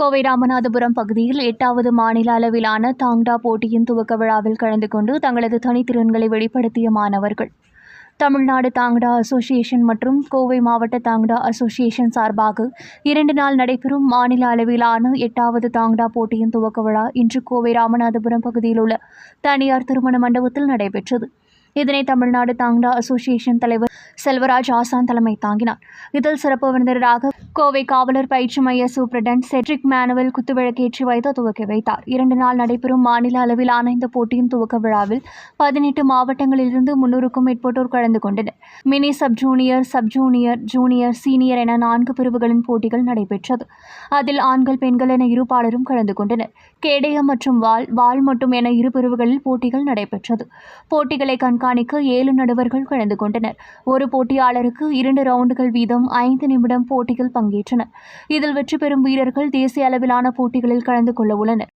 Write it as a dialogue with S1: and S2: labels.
S1: கோவை ராமநாதபுரம் பகுதியில் எட்டாவது மாநில அளவிலான தாங்டா போட்டியின் துவக்க விழாவில் கலந்து கொண்டு தங்களது தனித்திறன்களை வெளிப்படுத்திய மாணவர்கள். தமிழ்நாடு தாங்டா அசோசியேஷன் மற்றும் கோவை மாவட்ட தாங்டா அசோசியேஷன் சார்பாக இரண்டு நாள் நடைபெறும் மாநில அளவிலான எட்டாவது தாங்டா போட்டியின் துவக்க விழா இன்று கோவை ராமநாதபுரம் பகுதியில் உள்ள தனியார் திருமண மண்டபத்தில் நடைபெற்றது. இதனை தமிழ்நாடு தாங்டா அசோசியேஷன் தலைவர் செல்வராஜ் ஆசான் தலைமை தாங்கினார். இதில் சிறப்பு விருந்தினராக கோவை காவலர் பயிற்சி மைய சூப்பரண்ட் செட்ரிக் மேனுவல் குத்துவிளக்கேற்றி வைத்து துவக்கி வைத்தார். இரண்டு நாள் நடைபெறும் மாநில அளவிலான இந்த போட்டியின் துவக்க விழாவில் பதினெட்டு மாவட்டங்களிலிருந்து முன்னூறுக்கும் மேற்பட்டோர் கலந்து கொண்டனர். Mini sub junior sub junior junior senior என நான்கு பிரிவுகளின் போட்டிகள் நடைபெற்றது. அதில் ஆண்கள் பெண்கள் என இரு பாலரும் கலந்து கொண்டனர். கேடயம் மற்றும் வால் வால் மட்டும் என இரு பிரிவுகளில் போட்டிகள் நடைபெற்றது. போட்டிகளை கண் கண்காணிக்க ஏழு நடுவர்கள் கலந்து கொண்டனர். ஒரு போட்டியாளருக்கு இரண்டு ரவுண்டுகள் வீதம் ஐந்து நிமிடம் போட்டியில் பங்கேற்றனர். இதில் வெற்றி பெறும் வீரர்கள் தேசிய அளவிலான போட்டிகளில் கலந்து கொள்ள உள்ளனர்.